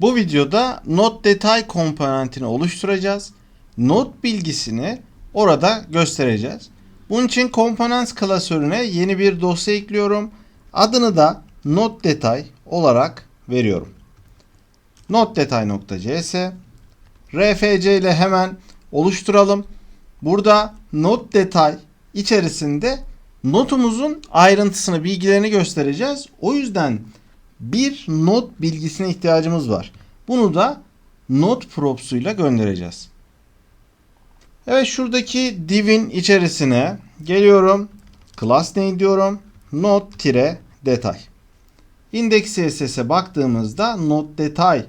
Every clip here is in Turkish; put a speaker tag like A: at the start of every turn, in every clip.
A: Bu videoda not detay komponentini oluşturacağız. Not bilgisini orada göstereceğiz. Bunun için components klasörüne yeni bir dosya ekliyorum. Adını da not detay olarak veriyorum. notdetay.cs rfc ile hemen oluşturalım. Burada not detay içerisinde notumuzun ayrıntısını, bilgilerini göstereceğiz. O yüzden bir not bilgisine ihtiyacımız var. Bunu da not props'uyla göndereceğiz. Evet şuradaki div'in içerisine geliyorum. Class name diyorum. Not tire detay. Index CSS'e baktığımızda not detay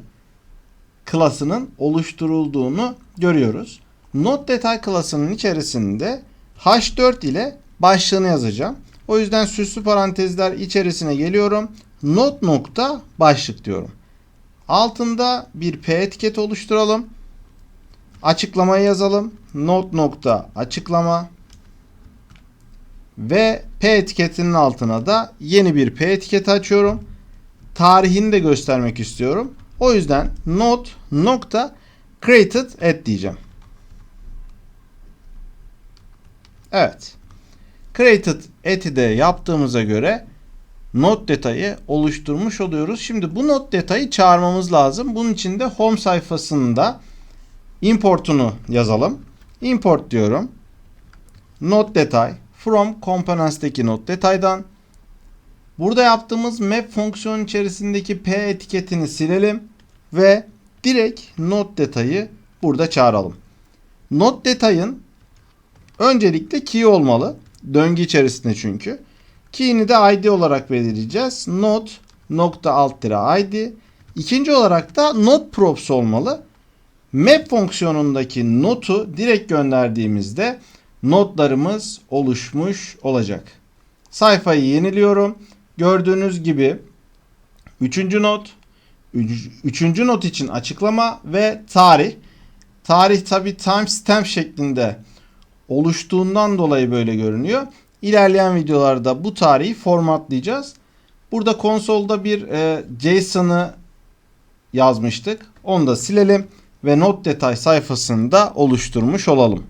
A: klasının oluşturulduğunu görüyoruz. Not detay klasının içerisinde h4 ile başlığını yazacağım. O yüzden süslü parantezler içerisine geliyorum. Not nokta başlık diyorum. Altında bir p etiketi oluşturalım. Açıklamayı yazalım. Not nokta açıklama. Ve p etiketinin altına da yeni bir p etiketi açıyorum. Tarihini de göstermek istiyorum. O yüzden not nokta created at diyeceğim. Evet. Created at'i de yaptığımıza göre not detayı oluşturmuş oluyoruz. Şimdi bu not detayı çağırmamız lazım. Bunun için de home sayfasında importunu yazalım. Import diyorum. Not detay from components'teki not detaydan Burada yaptığımız map fonksiyonu içerisindeki p etiketini silelim ve direkt not detayı burada çağıralım. Not detayın öncelikle key olmalı. Döngü içerisinde çünkü. Key'ini de id olarak belirleyeceğiz. Not nokta alt tire id. İkinci olarak da not props olmalı. Map fonksiyonundaki notu direkt gönderdiğimizde notlarımız oluşmuş olacak. Sayfayı yeniliyorum. Gördüğünüz gibi üçüncü not, üç- üçüncü not için açıklama ve tarih. Tarih tabi timestamp şeklinde oluştuğundan dolayı böyle görünüyor. İlerleyen videolarda bu tarihi formatlayacağız. Burada konsolda bir e, JSON'ı yazmıştık. Onu da silelim ve not detay sayfasını da oluşturmuş olalım.